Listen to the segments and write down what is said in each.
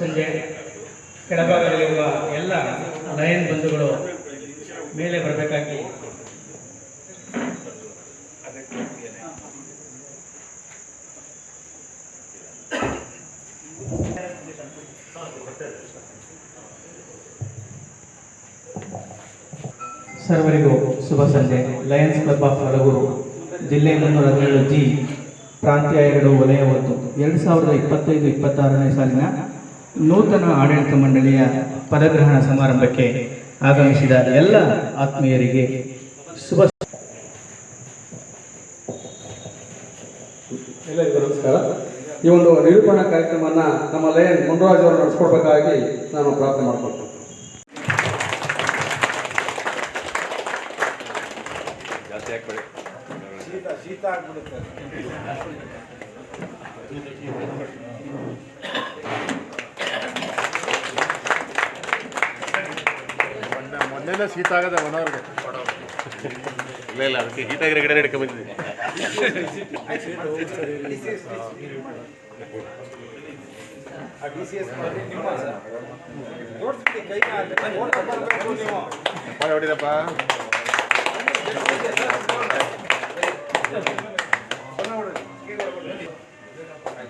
ಸಂಜೆ ಕೆಳಭಾಗದಲ್ಲಿರುವ ಎಲ್ಲ ಲಯನ್ ಬಂಧುಗಳು ಮೇಲೆ ಬರಬೇಕಾಗಿ ಸರ್ವರಿಗೂ ಶುಭ ಸಂಜೆ. ಲಯನ್ಸ್ ಕ್ಲಬ್ ಆಫ್ ಹಲಗೂರು ಜಿಲ್ಲೆ ಮುನ್ನೂರ ಹದಿನೇಳು ಜಿ, ಪ್ರಾಂತ್ಯ ಎರಡು, ವಲಯ ಒಂದು. ಎರಡು ಸಾವಿರದ ಇಪ್ಪತ್ತೈದು, ಇಪ್ಪತ್ತಾರನೇ ಸಾಲಿನ ನೂತನ ಆಡಳಿತ ಮಂಡಳಿಯ ಪದಗ್ರಹಣ ಸಮಾರಂಭಕ್ಕೆ ಆಗಮಿಸಿದ ಎಲ್ಲ ಆತ್ಮೀಯರಿಗೆ ಶುಭ ಎಲ್ಲರಿಗೂ ನಮಸ್ಕಾರ. ಈ ಒಂದು ನಿರೂಪಣಾ ಕಾರ್ಯಕ್ರಮವನ್ನು ನಮ್ಮ ಲಯನ್ ಮುನ್ರಾಜ್ ಅವರು ನಡೆಸ್ಕೊಡ್ಬೇಕಾಗಿ ನಾನು ಪ್ರಾರ್ಥನೆ ಮಾಡ್ಕೊಳ್ತೇನೆ. ಮೊನ್ನೆಲ್ಲ ಶೀತ ಆಗದೆ ಒಣವ್ರಿಗೆ ಇಲ್ಲ ಇಲ್ಲ ಅದಕ್ಕೆ ಹೀಟ್ ಆಗಿರೋ ಗಿಡ ಹಿಡ್ಕೊ ಬಂದಿದ್ದೀನಿ.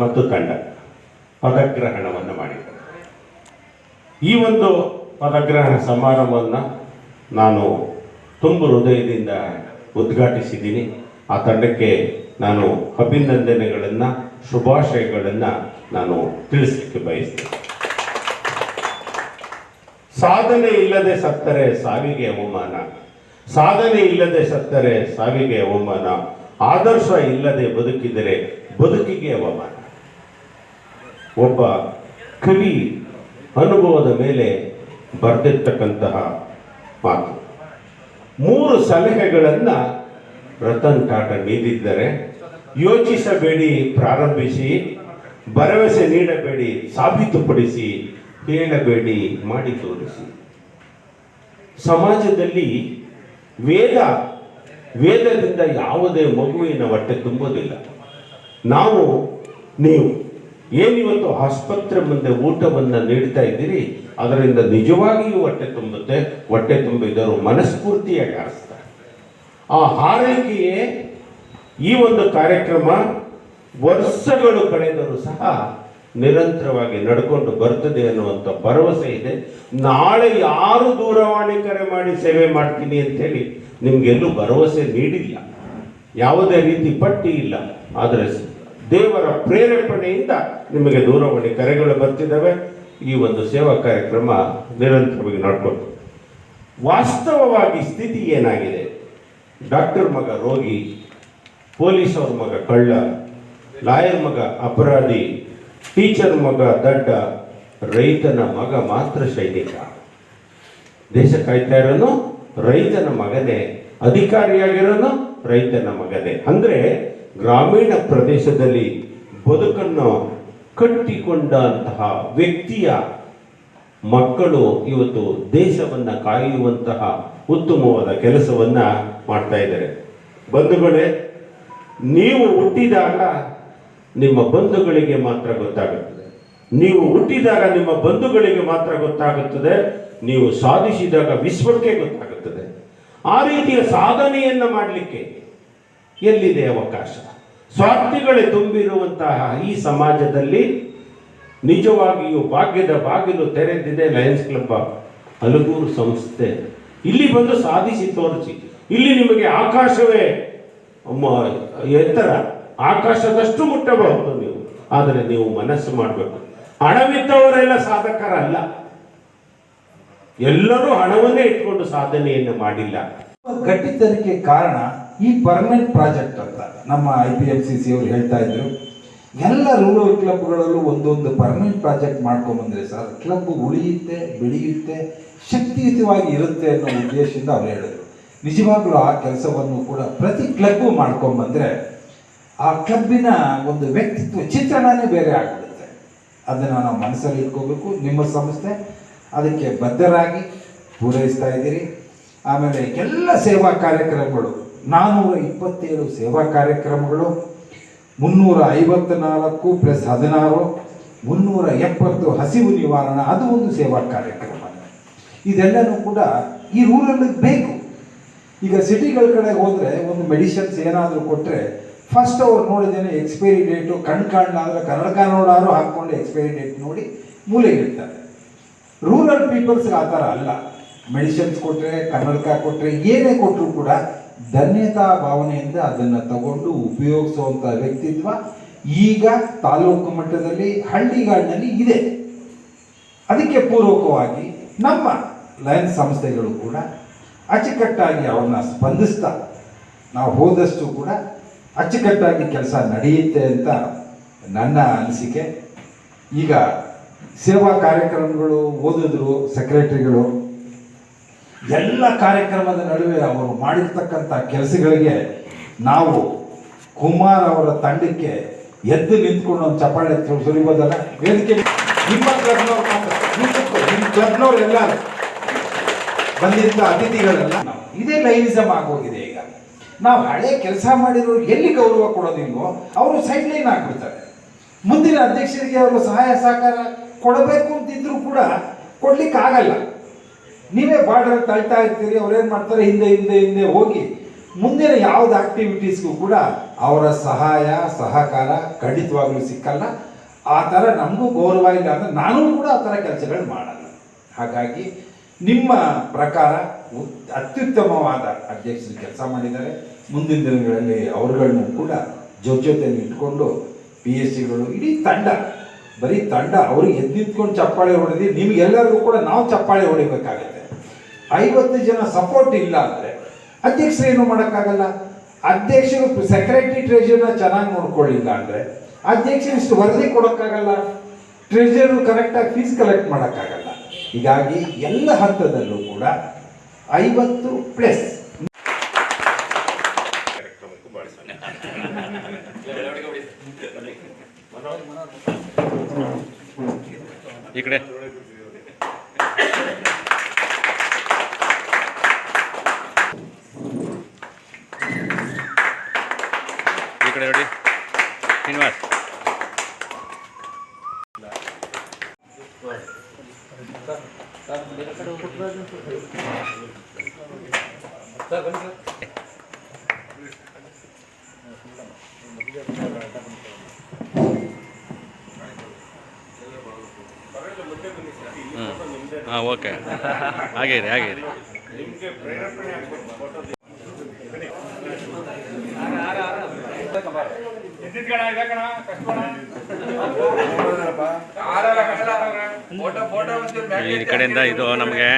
ಮತ್ತು ತಂಡ ಪದಗ್ರಹಣವನ್ನು ಮಾಡಿದರು. ಈ ಒಂದು ಪದಗ್ರಹಣ ಸಮಾರಂಭವನ್ನು ನಾನು ತುಂಬ ಹೃದಯದಿಂದ ಉದ್ಘಾಟಿಸಿದ್ದೀನಿ. ಆ ತಂಡಕ್ಕೆ ನಾನು ಅಭಿನಂದನೆಗಳನ್ನು, ಶುಭಾಶಯಗಳನ್ನು ನಾನು ತಿಳಿಸಲಿಕ್ಕೆ ಬಯಸ್ತೇನೆ. ಸಾಧನೆ ಇಲ್ಲದೆ ಸತ್ತರೆ ಸಾವಿಗೆ ಅವಮಾನ. ಸಾಧನೆ ಇಲ್ಲದೆ ಸತ್ತರೆ ಸಾವಿಗೆ ಅವಮಾನ. ಆದರ್ಶ ಇಲ್ಲದೆ ಬದುಕಿದರೆ ಬದುಕಿಗೆ ಅವಮಾನ. ಒಬ್ಬ ಕವಿ ಅನುಭವದ ಮೇಲೆ ಬರೆದಿರ್ತಕ್ಕಂತಹ ಮಾತು. ಮೂರು ಸಲಹೆಗಳನ್ನು ರತನ್ ಟಾಟಾ ನೀಡಿದ್ದರೆ. ಯೋಚಿಸಬೇಡಿ, ಪ್ರಾರಂಭಿಸಿ, ಭರವಸೆ ನೀಡಬೇಡಿ, ಸಾಬೀತುಪಡಿಸಿ, ಹೇಳಬೇಡಿ, ಮಾಡಿ ತೋರಿಸಿ. ಸಮಾಜದಲ್ಲಿ ವೇದ, ವೇದದಿಂದ ಯಾವುದೇ ಮಗುವಿನ ಹೊಟ್ಟೆ ತುಂಬುವುದಿಲ್ಲ. ನಾವು, ನೀವು. ಏನಿವತ್ತು ಆಸ್ಪತ್ರೆ ಮುಂದೆ ಊಟವನ್ನು ನೀಡ್ತಾ ಇದ್ದೀರಿ, ಅದರಿಂದ ನಿಜವಾಗಿಯೂ ಹೊಟ್ಟೆ ತುಂಬುತ್ತೆ, ಹೊಟ್ಟೆ ತುಂಬಿದವರು ಮನಸ್ಫೂರ್ತಿಯಾಗಿ ಆರಿಸ್ತಾರೆ ಆ ಹಾರೈಕೆಯೇ ಈ ಒಂದು ಕಾರ್ಯಕ್ರಮ ವರ್ಷಗಳು ಕಳೆದರೂ ಸಹ ನಿರಂತರವಾಗಿ ನಡ್ಕೊಂಡು ಬರ್ತದೆ ಅನ್ನುವಂಥ ಭರವಸೆ ಇದೆ. ನಾಳೆ ಯಾರು ದೂರವಾಣಿ ಕರೆ ಮಾಡಿ ಸೇವೆ ಮಾಡ್ತೀನಿ ಅಂತೇಳಿ ನಿಮಗೆಲ್ಲೂ ಭರವಸೆ ನೀಡಿಲ್ಲ. ಯಾವುದೇ ರೀತಿ ಪಟ್ಟಿ ಇಲ್ಲ. ಆದರೆ ದೇವರ ಪ್ರೇರೇಪಣೆಯಿಂದ ನಿಮಗೆ ದೂರವಾಣಿ ಕರೆಗಳು ಬರ್ತಿದ್ದಾವೆ. ಈ ಒಂದು ಸೇವಾ ಕಾರ್ಯಕ್ರಮ ನಿರಂತರವಾಗಿ ನಡ್ಕೊಂಡು. ವಾಸ್ತವವಾಗಿ ಸ್ಥಿತಿ ಏನಾಗಿದೆ? ಡಾಕ್ಟರ್ ಮಗ ರೋಗಿ ಪೊಲೀಸ್ ಅವ್ರ ಮಗ ಕಳ್ಳ, ಲಾಯರ್ ಮಗ ಅಪರಾಧಿ, ಟೀಚರ್ ಮಗ ದಡ್ಡ, ರೈತನ ಮಗ ಮಾತ್ರ ಸೈನಿಕ. ದೇಶ ಕಾಯ್ತಾ ಇರೋನು ರೈತನ ಮಗನೇ, ಅಧಿಕಾರಿಯಾಗಿರೋನು ರೈತನ ಮಗನೇ. ಅಂದ್ರೆ ಗ್ರಾಮೀಣ ಪ್ರದೇಶದಲ್ಲಿ ಬದುಕನ್ನು ಕಟ್ಟಿಕೊಂಡಂತಹ ವ್ಯಕ್ತಿಯ ಮಕ್ಕಳು ಇವತ್ತು ದೇಶವನ್ನ ಕಾಯುವಂತಹ ಉತ್ತಮವಾದ ಕೆಲಸವನ್ನ ಮಾಡ್ತಾ ಇದ್ದಾರೆ. ಬಂಧುಗಳೇ, ನೀವು ಹುಟ್ಟಿದಾಗ ನಿಮ್ಮ ಬಂಧುಗಳಿಗೆ ಮಾತ್ರ ಗೊತ್ತಾಗುತ್ತದೆ. ನೀವು ಹುಟ್ಟಿದಾಗ ನಿಮ್ಮ ಬಂಧುಗಳಿಗೆ ಮಾತ್ರ ಗೊತ್ತಾಗುತ್ತದೆ. ನೀವು ಸಾಧಿಸಿದಾಗ ವಿಶ್ವಕ್ಕೆ ಗೊತ್ತಾಗುತ್ತದೆ. ಆ ರೀತಿಯ ಸಾಧನೆಯನ್ನ ಮಾಡಲಿಕ್ಕೆ ಎಲ್ಲಿದೆ ಅವಕಾಶ? ಸ್ವಾರ್ಥಿಗಳೇ ತುಂಬಿರುವಂತಹ ಈ ಸಮಾಜದಲ್ಲಿ ನಿಜವಾಗಿಯೂ ಭಾಗ್ಯದ ಬಾಗಿಲು ತೆರೆದಿದೆ ಲಯನ್ಸ್ ಕ್ಲಬ್ ಅಲಗೂರು ಸಂಸ್ಥೆ. ಇಲ್ಲಿ ಬಂದು ಸಾಧಿಸಿ ತೋರಿಸಿ. ಇಲ್ಲಿ ನಿಮಗೆ ಆಕಾಶವೇ ಎತ್ತರ? ಆಕಾಶದಷ್ಟು ಮುಟ್ಟಬಹುದು ನೀವು. ಆದರೆ ನೀವು ಮನಸ್ಸು ಮಾಡಬೇಕು. ಹಣವಿದ್ದವರೆಲ್ಲ ಸಾಧಕರಲ್ಲ. ಎಲ್ಲರೂ ಹಣವನ್ನೇ ಇಟ್ಕೊಂಡು ಸಾಧನೆಯನ್ನು ಮಾಡಿಲ್ಲ. ಗಟ್ಟಿತನಕ್ಕೆ ಕಾರಣ ಈ ಪರ್ಮನೆಂಟ್ ಪ್ರಾಜೆಕ್ಟ್ ಅಂತ ನಮ್ಮ I P F C C ಅವರು ಹೇಳ್ತಾ ಇದ್ರು, ಎಲ್ಲ ರೂರಲ್ ಕ್ಲಬ್ಗಳಲ್ಲೂ ಒಂದೊಂದು ಪರ್ಮನೆಂಟ್ ಪ್ರಾಜೆಕ್ಟ್ ಮಾಡ್ಕೊಂಬಂದ್ರೆ ಸರ್ ಕ್ಲಬ್ ಉಳಿಯುತ್ತೆ, ಬೆಳೆಯುತ್ತೆ, ಶಕ್ತಿಯುತವಾಗಿ ಇರುತ್ತೆ ಅನ್ನೋ ಉದ್ದೇಶದಿಂದ ಅವ್ರು ಹೇಳಿದ್ರು. ನಿಜವಾಗ್ಲೂ ಆ ಕೆಲಸವನ್ನು ಕೂಡ ಪ್ರತಿ ಕ್ಲಬ್ಬು ಮಾಡ್ಕೊಂಬಂದ್ರೆ ಆ ಕ್ಲಬ್ಬಿನ ಒಂದು ವ್ಯಕ್ತಿತ್ವ ಚಿತ್ರಣನೇ ಬೇರೆ ಆಗ್ಬಿಡುತ್ತೆ. ಅದನ್ನು ನಾವು ಮನಸ್ಸಲ್ಲಿ ಇಟ್ಕೋಬೇಕು, ನಿಮ್ಮ ಸಂಸ್ಥೆ ಅದಕ್ಕೆ ಬದ್ಧರಾಗಿ ಪೂರೈಸ್ತಾ ಇದ್ದೀರಿ. ಆಮೇಲೆ ಎಲ್ಲ ಸೇವಾ ಕಾರ್ಯಕ್ರಮಗಳು ನಾನ್ನೂರ ಇಪ್ಪತ್ತೇಳು ಸೇವಾ ಕಾರ್ಯಕ್ರಮಗಳು ಮುನ್ನೂರ ಐವತ್ತ ನಾಲ್ಕು ಪ್ಲಸ್ ಹದಿನಾರು ಮುನ್ನೂರ ಎಪ್ಪತ್ತು ಹಸಿವು ನಿವಾರಣೆ, ಅದು ಒಂದು ಸೇವಾ ಕಾರ್ಯಕ್ರಮ. ಇದೆಲ್ಲನೂ ಕೂಡ ಈ ರೂರಲ್ಲಿ ಬೇಕು. ಈಗ ಸಿಟಿಗಳ ಕಡೆ ಹೋದರೆ ಒಂದು ಮೆಡಿಸಿನ್ಸ್ ಏನಾದರೂ ಕೊಟ್ಟರೆ ಫಸ್ಟ್ ಅವ್ರು ನೋಡಿದ್ದೇನೆ ಎಕ್ಸ್ಪೈರಿ ಡೇಟು ಕಣ್ ಕಾಣಲಾದ್ರೆ ಕನ್ನಡಕ ನೋಡಾರು ಹಾಕ್ಕೊಂಡು ಎಕ್ಸ್ಪೈರಿ ಡೇಟ್ ನೋಡಿ ಮೂಲೆಗೆ ಇಡ್ತಾರೆ. ರೂರಲ್ ಪೀಪಲ್ಸ್ಗೆ ಆ ಥರ ಅಲ್ಲ. ಮೆಡಿಸಿನ್ಸ್ ಕೊಟ್ಟರೆ ಕನ್ನಡಕ ಕೊಟ್ಟರೆ ಏನೇ ಕೊಟ್ಟರು ಕೂಡ ಧನ್ಯತಾ ಭಾವನೆಯಿಂದ ಅದನ್ನು ತಗೊಂಡು ಉಪಯೋಗಿಸುವಂಥ ವ್ಯಕ್ತಿತ್ವ ಈಗ ತಾಲೂಕು ಮಟ್ಟದಲ್ಲಿ ಹಳ್ಳಿಗಾಡಿನಲ್ಲಿ ಇದೆ. ಅದಕ್ಕೆ ಪೂರ್ವಕವಾಗಿ ನಮ್ಮ ಲಯನ್ ಸಂಸ್ಥೆಗಳು ಕೂಡ ಅಚ್ಚುಕಟ್ಟಾಗಿ ಅವ್ರನ್ನ ಸ್ಪಂದಿಸ್ತಾ ನಾವು ಹೋದಷ್ಟು ಕೂಡ ಅಚ್ಚುಕಟ್ಟಾಗಿ ಕೆಲಸ ನಡೆಯುತ್ತೆ ಅಂತ ನನ್ನ ಅನಿಸಿಕೆ. ಈಗ ಸೇವಾ ಕಾರ್ಯಕ್ರಮಗಳು ಓದಿದ್ರು ಸೆಕ್ರೆಟರಿಗಳು ಎಲ್ಲ ಕಾರ್ಯಕ್ರಮದ ನಡುವೆ ಅವರು ಮಾಡಿರ್ತಕ್ಕಂಥ ಕೆಲಸಗಳಿಗೆ ನಾವು ಕುಮಾರ್ ಅವರ ತಂಡಕ್ಕೆ ಎದ್ದು ನಿಂತ್ಕೊಂಡು ಒಂದು ಚಪ್ಪಾಳೆ ಸುರಿಬೋದಲ್ಲ? ವೇದಿಕೆ ನಿಮ್ಮ ಕ್ಲಬ್ನವ್ರು. ನಿಮ್ಮ ಬಂದಿದ್ದ ಅತಿಥಿಗಳೆಲ್ಲ ಇದೇ ಲೈನಿಸಮ್ ಆಗೋಗಿದೆ ಈಗ. ನಾವು ಹಳೆ ಕೆಲಸ ಮಾಡಿರೋರು ಎಲ್ಲಿ ಗೌರವ ಕೊಡೋದಿಲ್ವೋ, ಅವರು ಸೈಡ್ ಲೈನ್ ಆಗ್ಬಿಡ್ತಾರೆ. ಮುಂದಿನ ಅಧ್ಯಕ್ಷರಿಗೆ ಅವರು ಸಹಾಯ ಸಹಕಾರ ಕೊಡಬೇಕು ಅಂತಿದ್ರು ಕೂಡ ಕೊಡ್ಲಿಕ್ಕೆ ಆಗಲ್ಲ ನೀವೇ ಬಾರ್ಡರ್ ತಳ್ತಾ ಇರ್ತೀರಿ ಅವ್ರೇನು ಮಾಡ್ತಾರೆ? ಹಿಂದೆ ಹಿಂದೆ ಹಿಂದೆ ಹೋಗಿ ಮುಂದಿನ ಯಾವ್ದು ಆಕ್ಟಿವಿಟೀಸ್ಗೂ ಕೂಡ ಅವರ ಸಹಾಯ, ಸಹಕಾರ ಖಂಡಿತವಾಗ್ಲೂ ಸಿಕ್ಕಲ್ಲ. ಆ ಥರ ನಮಗೂ ಗೌರವ ಇಲ್ಲ ಅಂದ್ರೆ ನಾನು ಕೂಡ ಆ ಥರ ಕೆಲಸಗಳು ಮಾಡಲ್ಲ. ಹಾಗಾಗಿ ನಿಮ್ಮ ಪ್ರಕಾರ ಅತ್ಯುತ್ತಮವಾದ ಅಧ್ಯಕ್ಷರು ಕೆಲಸ ಮಾಡಿದ್ದಾರೆ. ಮುಂದಿನ ದಿನಗಳಲ್ಲಿ ಅವರುಗಳನ್ನು ಕೂಡ ಜೊತೆ ಜೊತೆಯಲ್ಲಿ ಇಟ್ಕೊಂಡು ಪಿ ಎಸ್ ಸಿಗಳು ಇಡೀ ತಂಡ, ಬರೀ ತಂಡ, ಅವ್ರಿಗೆ ಎದ್ದು ನಿಂತ್ಕೊಂಡು ಚಪ್ಪಾಳೆ ಹೊಡೆದು, ನಿಮ್ಗೆಲ್ಲರಿಗೂ ಕೂಡ ನಾವು ಚಪ್ಪಾಳೆ ಹೊಡಿಬೇಕಾಗತ್ತೆ. ಐವತ್ತು ಜನ ಸಪೋರ್ಟ್ ಇಲ್ಲ ಅಂದರೆ ಅಧ್ಯಕ್ಷರು ಏನು ಮಾಡೋಕ್ಕಾಗಲ್ಲ? ಅಧ್ಯಕ್ಷರು ಸೆಕ್ರೆಟರಿ ಟ್ರೆಜರ್ನ ಚೆನ್ನಾಗಿ ನೋಡ್ಕೊಳ್ಳಿಲ್ಲ ಅಂದರೆ ಅಧ್ಯಕ್ಷರು ಇಷ್ಟು ವರದಿ ಕೊಡೋಕ್ಕಾಗಲ್ಲ? ಟ್ರೆಜರು ಕರೆಕ್ಟಾಗಿ ಫೀಸ್ ಕಲೆಕ್ಟ್ ಮಾಡೋಕ್ಕಾಗಲ್ಲ. ಹೀಗಾಗಿ ಎಲ್ಲ ಹಂತದಲ್ಲೂ ಕೂಡ ಐವತ್ತು ಪ್ಲಸ್ ಈ ಕಡೆ ಈ ಕಡೆ ನೋಡಿ. ಶ್ರೀನಿವಾಸ್. ಹಾಂ ಓಕೆ ಹಾಗೆ ಇರಿ ಹಾಗೆ ಇರಿ ಫೋಟೋ ಫೋಟೋ ಈ ಕಡೆಯಿಂದ ಇದು ನಮಗೆ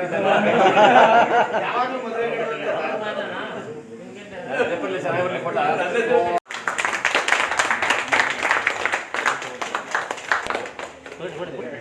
ಇರ್ತಲ್ಲ ಮದುವೆ ಮೇಲೆ